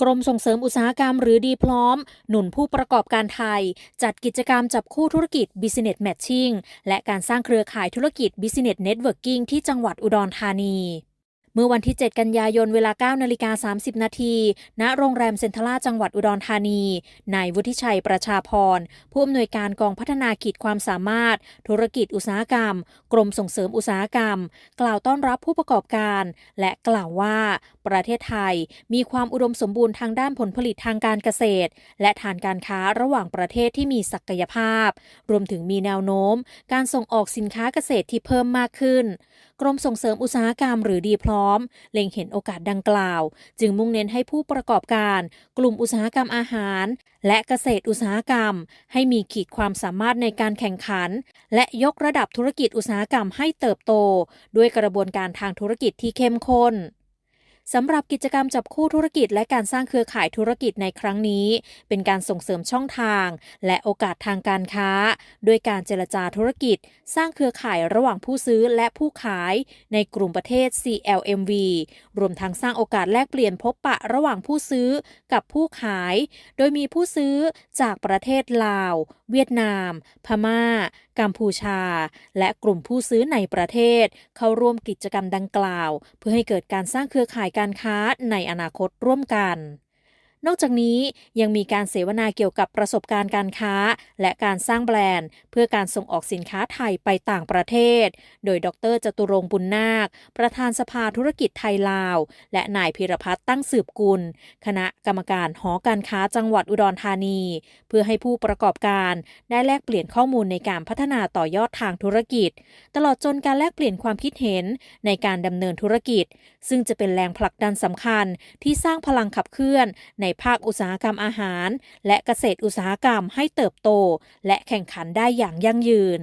กรมส่งเสริมอุตสาหกรรมหรือดีพร้อม หนุนผู้ประกอบการไทย จัดกิจกรรมจับคู่ธุรกิจ Business Matching และการสร้างเครือข่ายธุรกิจ Business Networking ที่จังหวัดอุดรธานี เมื่อวันที่ 7 กันยายนเวลา9นาฬิกา30 นาที ณ โรงแรมเซ็นทรัลจังหวัดอุดรธานี นายวุฒิชัยประชาพร ผู้อำนวยการกองพัฒนาขีดความสามารถ ธุรกิจอุตสาหกรรม กรมส่งเสริมอุตสาหกรรม กล่าวต้อนรับผู้ประกอบการ และกล่าวว่า ประเทศไทยมีความอุดมสมบูรณ์ทางด้านผลผลิตทางการเกษตร และฐานการค้าระหว่างประเทศที่มีศักยภาพ รวมถึงมีแนวโน้ม การส่งออกสินค้าเกษตรที่เพิ่มมากขึ้น กรมส่งเสริมอุตสาหกรรมหรือดีพร้อม เล็งเห็นโอกาสดังกล่าว จึงมุ่งเน้นให้ผู้ประกอบการ กลุ่มอุตสาหกรรมอาหาร และเกษตรอุตสาหกรรม ให้มีขีดความสามารถในการแข่งขัน และยกระดับธุรกิจอุตสาหกรรมให้เติบโต ด้วยกระบวนการทางธุรกิจที่เข้มข้น สำหรับกิจกรรมจับคู่ธุรกิจและการสร้างเครือข่ายธุรกิจในครั้งนี้ เป็นการส่งเสริมช่องทาง และโอกาสทางการค้า ด้วยการเจรจาธุรกิจ สร้างเครือข่ายระหว่างผู้ซื้อและผู้ขายในกลุ่มประเทศ CLMV รวมทั้งสร้างโอกาสแลกเปลี่ยนพบปะระหว่างผู้ซื้อกับผู้ขาย โดยมีผู้ซื้อจากประเทศลาว เวียดนาม พม่า กัมพูชา และกลุ่มผู้ซื้อในประเทศ เข้าร่วมกิจกรรมดังกล่าว เพื่อให้เกิดการสร้างเครือข่ายการค้าในอนาคตร่วมกัน นอกจากนี้ยังมีการเสวนาเกี่ยวกับประสบการณ์การค้า และการสร้างแบรนด์ เพื่อการส่งออกสินค้าไทยไปต่างประเทศ โดยดรจตุรงบุญนาค ประธานสภาธุรกิจไทยลาว และนายพิรพัฒน์ตั้งสืบกุล คณะกรรมการหอการค้าจังหวัดอุดรธานี เพื่อให้ผู้ประกอบการได้แลกเปลี่ยนข้อมูลในการพัฒนาต่อยอดทางธุรกิจ ตลอดจนการแลกเปลี่ยนความคิดเห็นในการดำเนินธุรกิจซึ่งจะเป็นแรงผลักดันสำคัญที่สร้างพลังขับเคลื่อน ในภาคอุตสาหกรรมอาหาร และเกษตรอุตสาหกรรมให้เติบโต และแข่งขันได้อย่างยั่งยืน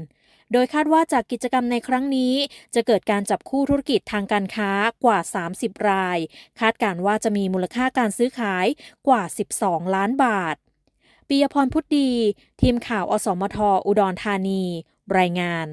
โดยคาดว่าจากกิจกรรมในครั้งนี้ จะเกิดการจับคู่ธุรกิจทางการค้ากว่า 30 ราย คาดการว่าจะมีมูลค่าการซื้อขายกว่า 12 ล้านบาทปิยพรพุทธดี ทีมข่าวอสมท อุดรธานี รายงาน